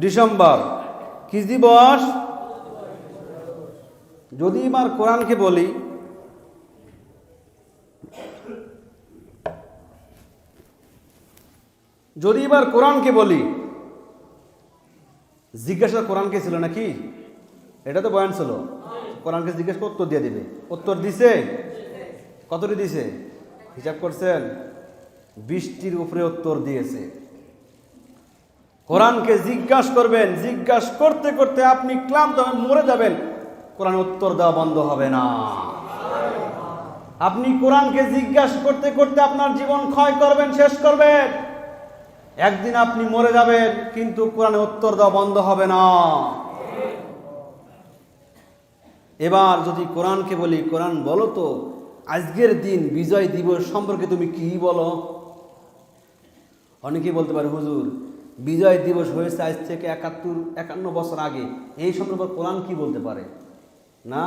December. কি দিবস? যদি এবার কোরআনকে বলি, যদি এবার কোরআনকে বলি জিজ্ঞাসা কোরআনকে ছিল নাকি? এটা তো বয়ান ছিল। কোরআনকে জিজ্ঞেস উত্তর দিয়ে দিবে। উত্তর দিছে? কতটি দিছে? হিসাব করছেন? বৃষ্টির উপরে উত্তর দিয়েছে। কোরআনকে জিজ্ঞাসা করবেন, জিজ্ঞাসা করতে করতে আপনি ক্লান্ত মরে যাবেন। কোরআন উত্তর দেওয়া বন্ধ হবে না। আপনি কোরআনকে জিজ্ঞাসা করতে করতে আপনার জীবন ক্ষয় করবেন, শেষ করবেন। একদিন আপনি মরে যাবেন, কিন্তু কোরআনে উত্তর দেওয়া বন্ধ হবে না। এবার যদি কোরআনকে বলি, কোরআন বলো তো, আজকের দিন বিজয় দিবস সম্পর্কে তুমি কি বলো? অনেকেই বলতে পারে, হুজুর বিজয় দিবস হয়েছে আজ থেকে একাত্তর একান্ন বছর আগে এই সম্পর্কে কোরআন কি বলতে পারে না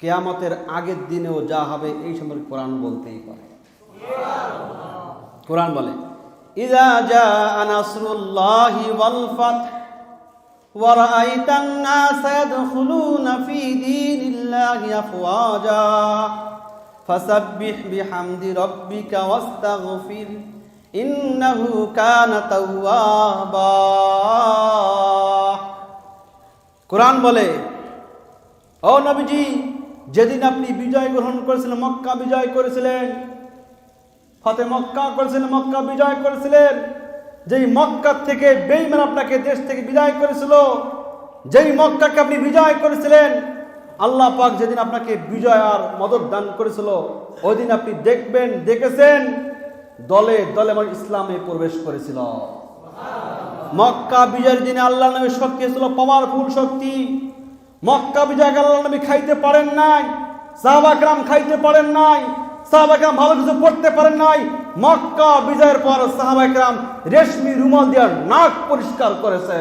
কেয়ামতের আগের দিনেও যা হবে এই সম্পর্কে কোরআন বলতেই পারে কোরআন বলে ইজা জা নাসরুল্লাহি ওয়াল ফাতহ ورأيت الناس يدخلون في دين الله أفواجا فسبح بحمد ربك واستغفر ইন্নাহু কানা তাওয়াবা। কোরআন বলে, ও নবীজি, যেদিন আপনি বিজয় গ্রহণ করেছিলেন, মক্কা বিজয় করেছিলেন, ফতে মক্কা করেছিলেন, মক্কা বিজয় করেছিলেন, যেই মক্কা থেকে বেইমান আপনাকে দেশ থেকে বিজয় করেছিল, যেই মক্কাকে আপনি বিজয় করেছিলেন, আল্লাহ পাক যেদিন আপনাকে বিজয় আর মদত দান করেছিল, ওই দিন আপনি দেখবেন, দেখেছেন দলে দলে ইসলামে প্রবেশ করেছিল। মক্কা বিজয়ের দিনে আল্লাহ নবীর শক্তি ছিল পাওয়ারফুল শক্তি। মক্কা বিজয়কে আল্লাহ নবী খাইতে পারেন নাই সাহাবাকরাম খাইতে পারেন নাই সাহাবাকরাম ভালো কিছু পড়তে পারেন নাই। মক্কা বিজয়ের পর সাহাবাকরাম রেশমি রুমাল দিয়ে নাক পরিষ্কার করেছে।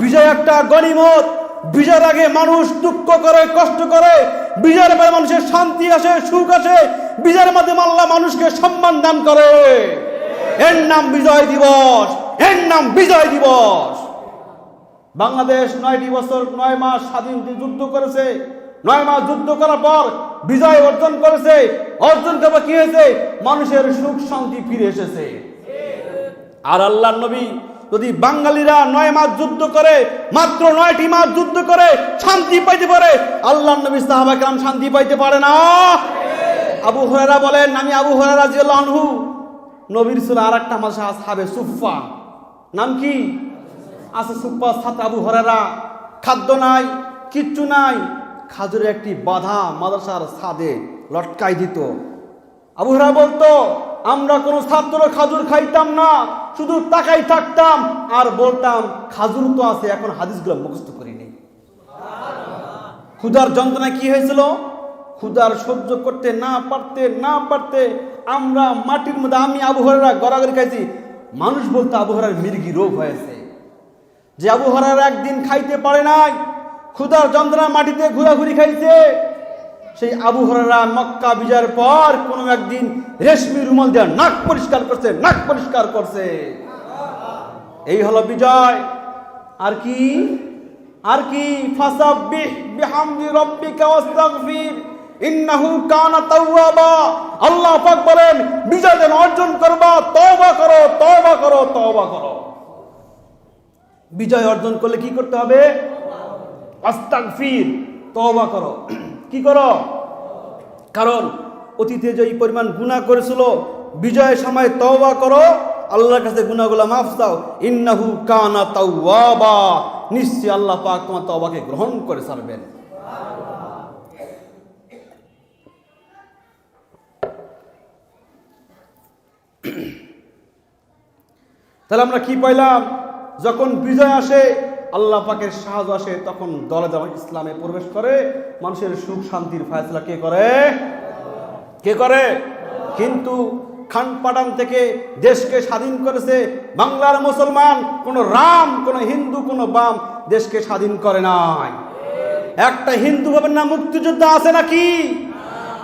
বিজয় একটা গণিমত। বিজয়ের আগে মানুষ দুঃখ করে, কষ্ট করে বিজয়ের পরে মানুষের শান্তি আসে, সুখ আসে বিজয়ের মাধ্যমে আল্লাহ মানুষকে সম্মান দান করে। এর নাম বিজয় দিবস, এর নাম বিজয় দিবস। বাংলাদেশ নয়টি বছর, নয় মাস স্বাধীন যুদ্ধ করেছে। নয় মাস যুদ্ধ করার পর বিজয় অর্জন করেছে। অর্জন করে কি হয়েছে? মানুষের সুখ শান্তি ফিরে এসেছে। আর আল্লাহ নবী যদি বাঙালিরা নয় মাস যুদ্ধ করে, মাত্র নয়টি মাস যুদ্ধ করে, শান্তি পাইতে পারে আল্লাহ নবী সাহাবাকরাম শান্তি পাইতে পারে না। আবু হরেরা বলেন, আমি আবু হরেরা আনহু, নবীর ছিল আর একটা মাসা সাবে সুফা নাম কি? আছে সুফা সাত আবু হরেরা খাদ্য নাই, কিচ্ছু নাই। খাজুরের একটি বাধা মাদ্রাসার ছাদে লটকাই দিত। আবু হরা বলতো আমরা কোনো ছাত্র খাজুর খাইতাম না, শুধু তাকাই থাকতাম, আর বলতাম, খাজুর তো আছে, এখন হাদিসগুলো মুখস্থ নেই। ক্ষুধার যন্ত্রণা কি হয়েছিল? ক্ষুধার সহ্য করতে না পারতে না পারতে আমরা মাটির মধ্যে আমি আবহাওয়ারা গড়াগড়ি খাইছি। মানুষ বলতো আবহাওয়ার মির্গি রোগ হয়েছে। যে আবহাওয়ার একদিন খাইতে পারে নাই, ক্ষুধার যন্ত্রণা মাটিতে ঘোরাঘুরি খাইছে সেই আবু হরারা মক্কা বিজয়ের পর কোনো একদিন রেশমি রুমাল দিয়ে নাক পরিষ্কার করছে, নাক পরিষ্কার করছে। এই হলো বিজয়। আর কি? আর কি? ফাসাব্বিহ বিহামদি রাব্বিকা ইন্নাহু কানা তাওয়াবা। আল্লাহ পাক বলেন, বিজয় যেন অর্জন করবা, তওবা করো তওবা করো তওবা করো। বিজয় অর্জন করলে কি করতে হবে? আস্তাগফির তওবা করো। কি করো? কারণ অতীতে যে পরিমাণ গুনাহ করেছিল, বিজয়ের সময় তওবা করো, আল্লাহর কাছে গুনাহগুলো মাফ চাও। ইন্নাহু কানা তাওয়াবা। নিশ্চয় আল্লাহ পাক তোমার তওবাকে গ্রহণ করে ছাড়বেন। তাহলে আমরা কি পাইলাম? যখন বিজয় আসে আল্লাহ পাকের সাহায্য আসে তখন দলে দলে ইসলামে প্রবেশ করে, মানুষের সুখ শান্তির ফায়সলা কে করে? কে করে? কিন্তু খান পাঠান থেকে দেশকে স্বাধীন করেছে বাংলার মুসলমান, কোন রাম, কোন হিন্দু, কোন বাম দেশকে স্বাধীন করে নাই। একটা হিন্দু ভাবেন না মুক্তিযোদ্ধা আছে নাকি?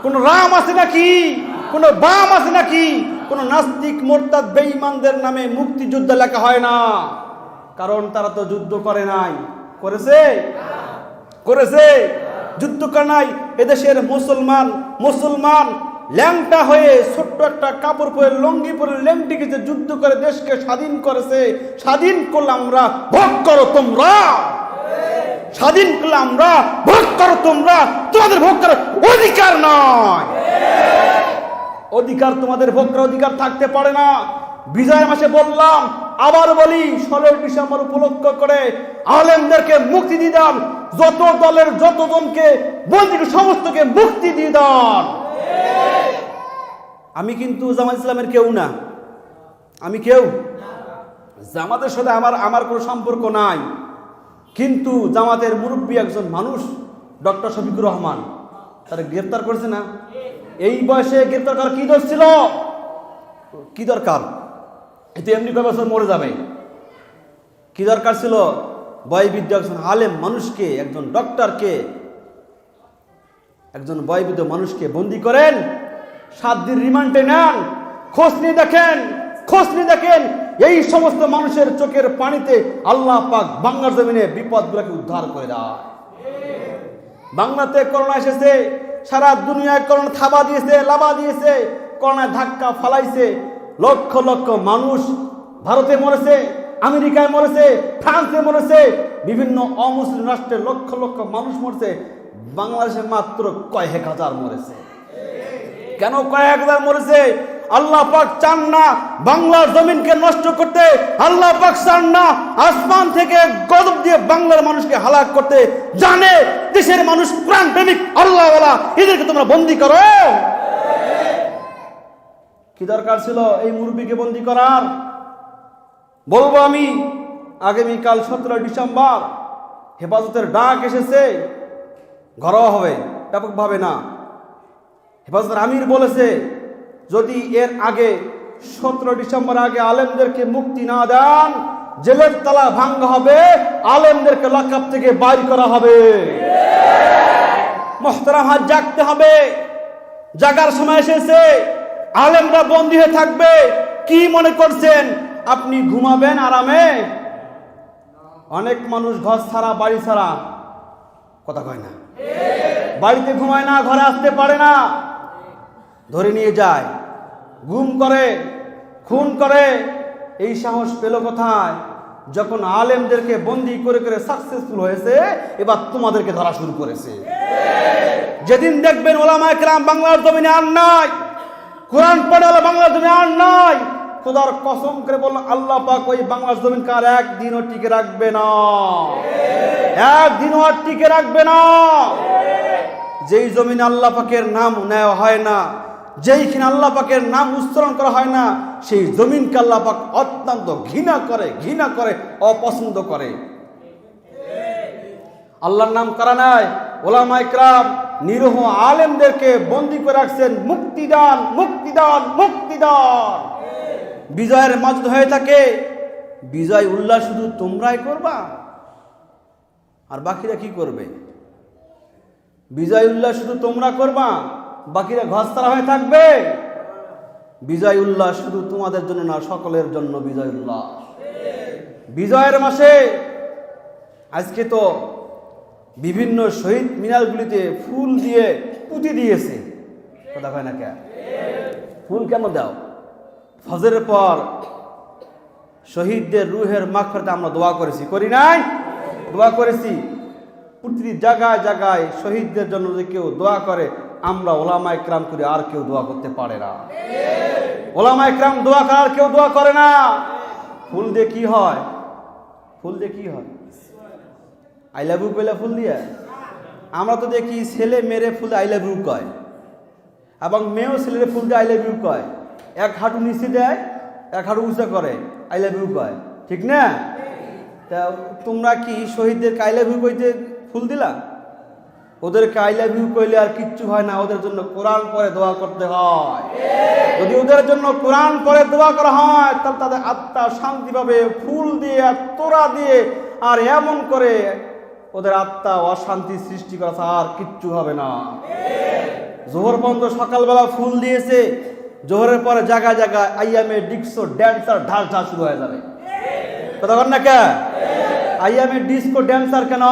কোন রাম আছে নাকি? কোন বাম আছে নাকি? কোন নাস্তিক, মোরতাদ, বেঈমানদের নামে মুক্তিযুদ্ধ লেখা হয় না। কারণ তারা তো যুদ্ধ করে নাই। করেছে? করেছে। যুদ্ধ করে নাই। এদেশের মুসলমান মুসলমান ল্যাংটা হয়ে ছোট্ট একটা কাপড় পরে, লঙ্গি পরে ল্যাংটিকে যে যুদ্ধ করে দেশকে স্বাধীন করেছে। স্বাধীন করলে আমরা ভোগ করো তোমরা। স্বাধীন করলে আমরা ভোগ করো তোমরা। তোমাদের ভোগ করার অধিকার নয়। অধিকার তোমাদের ভোগ করার অধিকার থাকতে পারে না। বিজয় মাসে বললাম আবার বলি ষোলোই ডিসেম্বর উপলক্ষ করে আলেমদেরকে মুক্তি দিয়ে দেন, যত দলের যত জনকে বন্দি সমস্তকে মুক্তি দিয়ে দেন। আমি কিন্তু জামাত ইসলামের কেউ না। আমি কেউ? জামাতের সাথে আমার আমার কোনো সম্পর্ক নাই। কিন্তু জামাতের মুরব্বী একজন মানুষ, ডক্টর শফিকুর রহমান, তারা গ্রেপ্তার করেছে না? এই বয়সে গ্রেপ্তার করার কি দোষ ছিল? কি দরকার? এতে এমনি কয় বছর মরে যাবে? কি দরকার ছিল? বয়বিদ্য একজন আলেম মানুষকে, একজন ডক্টরকে, একজন বয়বিদ্য মানুষকে বন্দি করেন, সাত দিন রিমান্ডে নেন, খোঁজ নিয়ে দেখেন, খোঁজ নিয়ে দেখেন, এই সমস্ত মানুষের চোখের পানিতে আল্লাহ পাক বাংলার জমিনে বিপদগুলোকে উদ্ধার করে দেয়। বাংলাতে করোনা এসেছে, সারা দুনিয়ায় করোনা থাবা দিয়েছে লাভা দিয়েছে, করোনায় ধাক্কা ফালাইছে লক্ষ লক্ষ মানুষ ভারতে মরেছে, আমেরিকায় মরেছে, ফ্রান্সে মরেছে, বিভিন্ন অমুসলিম রাষ্ট্রে লক্ষ লক্ষ মানুষ মরেছে, বাংলাদেশে মাত্র কয়েক হাজার মরেছে। কেন কয়েক হাজার মরেছে? আল্লাহ পাক চান না বাংলার জমিনকে নষ্ট করতে, আল্লাহ পাক চান না আসমান থেকে গজব দিয়ে বাংলার মানুষকে হালাক করতে। জানে দেশের মানুষ প্রাণ প্রেমিক আল্লাহ এদেরকে তোমরা বন্দি করো। কি দরকার ছিল? এই মুরব্বীকে বন্দি করার? বলব আমি, আগামীকাল সতেরো ডিসেম্বর হেফাজতের ডাক এসেছে। ঘরোয়া হবে, ব্যাপকভাবে না। হেফাজতের আমির বলেছে, যদি এর আগে সতেরো ডিসেম্বর আগে আলেমদেরকে মুক্তি না দেন, জেলের তালা ভাঙ্গা হবে, আলেমদেরকে লকআপ থেকে বাইর করা হবে। মোহতারাম হাত জাগতে হবে। জাগার সময় এসেছে। আলেমরা বন্দী হয়ে থাকবে। কি মনে করছেন? আপনি ঘুমাবেন আরামে? অনেক মানুষ ঘর ছাড়া, বাড়ি ছাড়া। কথা কয় না। বাড়িতে ঘুমায় না, ঘরে আসতে পারে না। ধরে নিয়ে যায়। গুম করে, খুন করে। এই সাহস পেল কোথায়? যখন আলেমদেরকে বন্দি করে করে সাকসেসফুল হয়েছে, এবার তোমাদেরকে ধরা শুরু করেছে। যেদিন দেখবেন ওলামা একরাম বাংলার জমিনে আর নাই। কোরআন পড়ে ওলা বাংলার জমিনে আর নাই। খোদার কসম করে বলল আল্লাহ পাক ওই বাংলার জমিন কার একদিনও টিকে রাখবে না। একদিনও আর টিকে রাখবে না। যেই জমিনে আল্লাহ পাকের নাম নেওয়া হয় না, যেইখানে আল্লাহ পাকের নাম উচ্চারণ করা হয় না, সেই জমিনকে আল্লাহ পাক অত্যন্ত ঘৃণা করে ঘৃণা করে, অপছন্দ করে। আল্লাহর নাম করা নাই ওলামা ইকরাম নিরহ আলেমদেরকে বন্দি করে রাখছেন মুক্তিদান মুক্তিদান মুক্তিদান। বিজয়ের মাজদ হয়ে থাকে, বিজয় উল্লাস শুধু তোমরাই করবা? আর বাকিরা কি করবে? বিজয় উল্লাস শুধু তোমরা করবা? বাকিরা ঘরছাড়া হয়ে থাকবে? বিজয় উল্লাস শুধু তোমাদের জন্য না, সকলের জন্য বিজয় উল্লাস। বিজয়ের মাসে, আজকে তো বিভিন্ন শহীদ মিনারগুলিতে ফুল দিয়ে পুঁতি দিয়েছে। কথা হয় না কে? ফুল কেন দাও? ফজরের পর শহীদদের রুহের মাগফিরাতে আমরা দোয়া করেছি। করি নাই? দোয়া করেছি। প্রতিটি জায়গায় জায়গায় শহীদদের জন্য যে কেউ দোয়া করে, আমরা ওলামা ইকরাম করি আর কেউ দোয়া করতে পারে না। ওলামা ইকরাম দোয়া করে আর কেউ দোয়া করে না। ফুল দিয়ে কি হয়? ফুল দিয়ে কি হয়? আই লাভ ইউ কইলে ফুল দিয়ে? আমরা তো দেখি ছেলে মেরে ফুল আই লাভ ইউ কয়। এবং মেয়েও ছেলের ফুল দিয়ে আই লাভ ইউ কয়। এক হাঁটু নিচে দেয় এক হাঁটু উঁচা করে আই লাভ ইউ কয়। ঠিক না? তা তোমরা কি শহীদদেরকে আই লাভ ইউ কইতে ফুল দিলা? ওদেরকে আই লাভ ইউ কইলে আর কিচ্ছু হয় না, ওদের জন্য কোরআন পরে দোয়া করতে হয়। যদি ওদের জন্য কোরআন পরে দোয়া করা হয়, তাহলে তাদের আত্মা শান্তি পাবে ফুল দিয়ে আর তোরা দিয়ে, আর এমন করে ওদের আত্মা অশান্তি সৃষ্টি করা আর কিচ্ছু হবে না। জোহর বন্ধ সকালবেলা ফুল দিয়েছে, জোহরের পরে জায়গায় জায়গায় আইয়ামে ডিক্সো ড্যান্সার ঢাল ঢাল শুরু হয়ে যাবে। কথা বল না কে? আইএমএ ডিস্কো, ড্যান্সার কেন?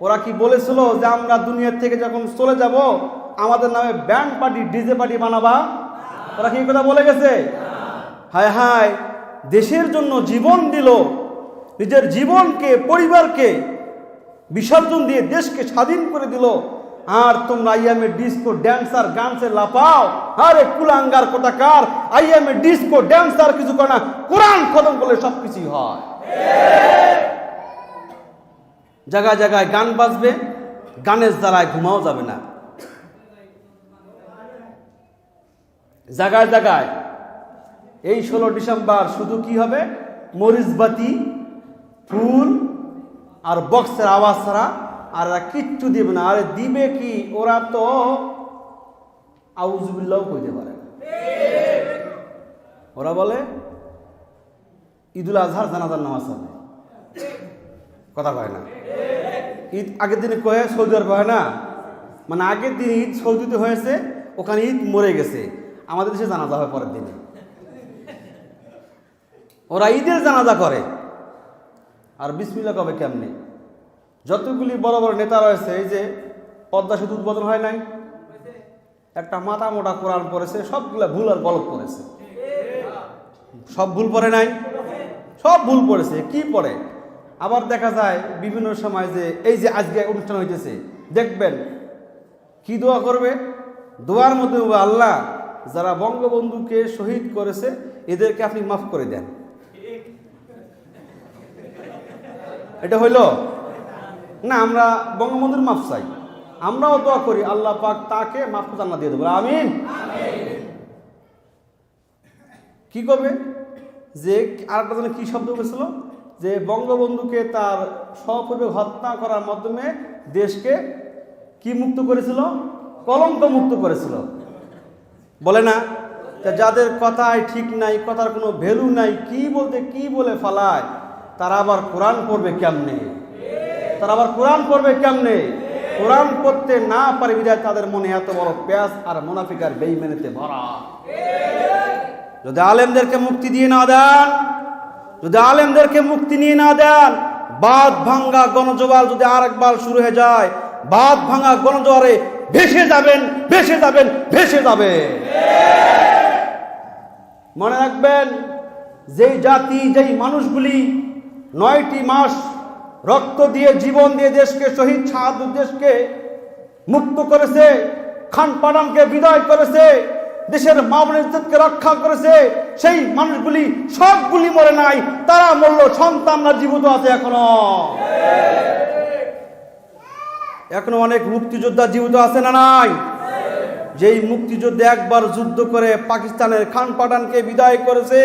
ওরা কি বলেছিল যে আমরা দুনিয়া থেকে যখন চলে যাব, আমাদের নামে ব্যান্ড পার্টি, ডিজে পার্টি বানাবা? ওরা কি কথা বলে গেছে? হায় হায়, দেশের জন্য জীবন দিল নিজের জীবনকে, পরিবারকে বিসর্জন দিয়ে দেশকে স্বাধীন করে দিল। আর তোমরা আইএমএ ডিস্কো ড্যান্সার গানসে লাপাও আরে কুলাঙ্গার কোটাকার আইএমএ ডিস্কো ড্যান্সার কিছু করে না, কোরআন খতম করলে সব কিছুই হয়। জায়গায় জায়গায় গান বাজবে, গানের দ্বারায় ঘুমাও যাবে না। জায়গায় জায়গায় এই ষোলো ডিসেম্বর শুধু কি হবে? মরিচবাতি ফুল আর বক্সের আওয়াজ ছাড়া আর এরা কিচ্ছু দিবে না। আরে দিবে কি? ওরা তো আউজুবিল্লাহ কইতে পারে। ওরা বলে, ঈদুল আজহার জানাজার নামাজ হবে। কথা কয় না। ঈদ আগের দিনে কয়ে সৌদি আরব হয় না? মানে আগের দিন ঈদ সৌদিতে হয়েছে, ওখানে ঈদ মরে গেছে। আমাদের দেশে জানাজা হয় পরের দিনে। ওরা ঈদের জানাজা করে। আর বিসমিল্লা কবে কেমনি? যতগুলি বড় বড় নেতা রয়েছে, এই যে পদ্মা সেতু উদ্বোধন হয় নাই? একটা মাথা মোটা কোরআন পড়েছে, সবগুলা ভুল আর গলত পড়েছে। সব ভুল পড়ে নাই? সব ভুল পড়েছে, কি পড়ে? আবার দেখা যায় বিভিন্ন সময় যে এই যে আজকে অনুষ্ঠান হইতেছে, দেখবেন কি দোয়া করবে? দোয়ার মধ্যে আল্লাহ, যারা বঙ্গবন্ধুকে শহীদ করেছে, এদেরকে আপনি মাফ করে দেন। এটা হইল, না, আমরা বঙ্গবন্ধুর মাফ চাই। আমরাও দোয়া করি, আল্লাহ পাক তাকে মাফ জান্নাত দিয়ে দেবো। আমিন। কি করবে যে আরেকটা জনে কি শব্দ বলেছিল যে বঙ্গবন্ধুকে তার সপরিবার হত্যা করার মাধ্যমে দেশকে কি মুক্ত করেছিল? কলঙ্ক মুক্ত করেছিল। বলে না? যাদের কথায় ঠিক নাই, কথার কোনো ভ্যালু নাই, কি বলতে, কি বলে ফালায়? তারা আবার কোরআন পড়বে কেমনে? তারা আবার কোরআন পড়বে কেমনে? কোরআন পড়তে না পারে বিধায় তাদের মনে এত বড় প্যাস আর মোনাফিকার বেইমেনেতে ভরা। যদি আলেমদেরকে মুক্তি দিয়ে না দেন, যদি আলেমদেরকে মুক্তি নিয়ে না দেন বাদ ভাঙ্গা গণজোয়ার যদি আরেকবার শুরু হয়ে যায় বাদ ভাঙ্গা গণজোয়ারে ভেসে যাবেন ভেসে যাবেন, ভেসে যাবে। মনে রাখবেন, যেই জাতি, যেই মানুষগুলি নয়টি মাস রক্ত দিয়ে জীবন দিয়ে দেশকে, শহীদ শাহাদ দেশকে মুক্ত করেছে, খান পাঠানকে বিদায় করেছে, দেশের ইজ্জতকে রক্ষা করেছে, সেই মানুষগুলি সবগুলি মরে নাই, তারা মরল সন্তানরা জীবিত আছে এখনও। এখনও অনেক মুক্তিযোদ্ধা জীবিত আছে না নাই? যেই মুক্তিযুদ্ধে একবার যুদ্ধ করে পাকিস্তানের খান পাঠানকে বিদায় করেছে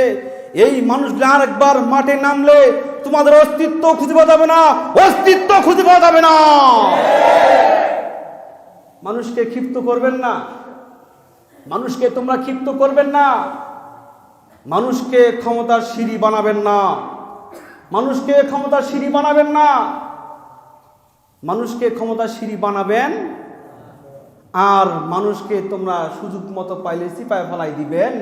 এই মানুষগুলো আরেকবার মাঠে নামলে তোমাদের অস্তিত্ব খুঁজে পাওয়া যাবে না, অস্তিত্ব খুঁজে পাওয়া যাবে না। মানুষকে ক্ষিপ্ত করবেন না। মানুষকে তোমরা ক্ষিপ্ত করবেন না। মানুষকে ক্ষমতার সিঁড়ি বানাবেন না। মানুষকে ক্ষমতার সিঁড়ি বানাবেন না। মানুষকে ক্ষমতার সিঁড়ি বানাবেন আর মানুষকে তোমরা সুযোগ মতো পাইলে সিপায় ফেলাই দিবেন।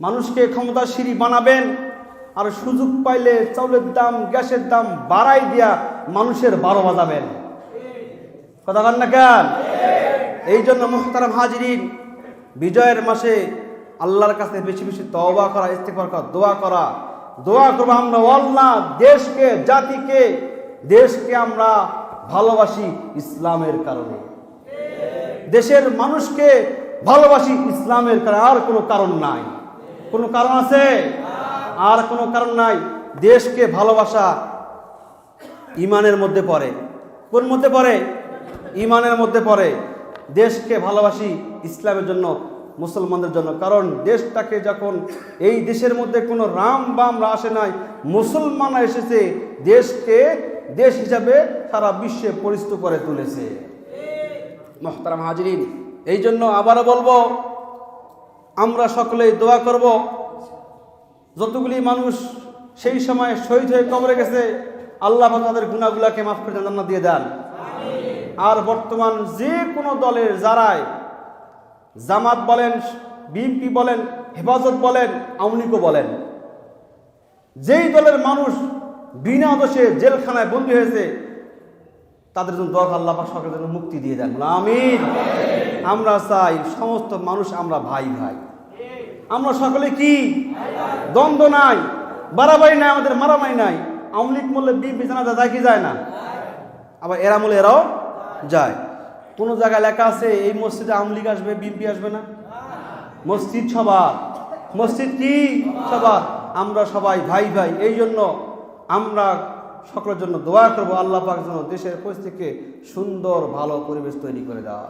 মানুষকে ক্ষমতার সিঁড়ি বানাবেন, আর সুযোগ পাইলে চাউলের দাম, গ্যাসের দাম বাড়াই দিয়া মানুষের বারো বাজাবেন। কথা বল না কেন? এই জন্য মোহতারাম হাজিরিন, বিজয়ের মাসে আল্লাহর কাছে বেশি বেশি তওবা করা ইস্তেফার করা, দোয়া করা। দোয়া করব আমরা আল্লাহ দেশকে, জাতিকে, দেশকে আমরা ভালোবাসি ইসলামের কারণে। দেশের মানুষকে ভালোবাসি ইসলামের কারণে, আর কোনো কারণ নাই। কোনো কারণ আছে? আর কোনো কারণ নাই। দেশকে ভালোবাসা ইমানের মধ্যে পড়ে। কোন মধ্যে পড়ে? ইমানের মধ্যে পড়ে। দেশকে ভালোবাসি ইসলামের জন্য, মুসলমানদের জন্য। কারণ দেশটাকে যখন এই দেশের মধ্যে কোনো রাম বাম আসে নাই, মুসলমানরা এসেছে, দেশকে দেশ হিসাবে সারা বিশ্বে পরিচিত করে তুলেছে। মোহতারাম হাজরিন, এই জন্য আবারও বলব আমরা সকলেই দোয়া করব। যতগুলি মানুষ সেই সময় শহীদ হয়ে কবরে গেছে, আল্লাহ তাদের গুণাগুলাকে মাফ করে জান্নাত দিয়ে দেন। আর বর্তমান যে কোনো দলের যারাই জামাত বলেন, বিএনপি বলেন, হেফাজত বলেন লীগও বলেন, যেই দলের মানুষ বিনা দোষে জেলখানায় বন্দী হয়েছে, তাদের জন্য দোয়া আল্লাহ সকলের জন্য মুক্তি দিয়ে দেন। আমিন। আমরা চাই, সমস্ত মানুষ আমরা ভাই ভাই। আমরা সকলে কি? দ্বন্দ্ব নাই, বাড়াবাড়ি নাই, আমাদের মারামারি নাই। আওয়ামী লীগ মূল্যে বিএনপি জানাজা যায় কি যায় না? আবার এরা মূল্যে এরাও যায়। কোনো জায়গায় লেখা আছে, এই মসজিদে আওয়ামী লীগ আসবে, বিএনপি আসবে না? মসজিদ সবার। মসজিদ কি? সবার। আমরা সবাই ভাই ভাই। এই জন্য আমরা সকলের জন্য দোয়া করব, আল্লাহ পাক যেন দেশের পরিস্থিতিকে সুন্দর, ভালো পরিবেশ তৈরি করে দেওয়া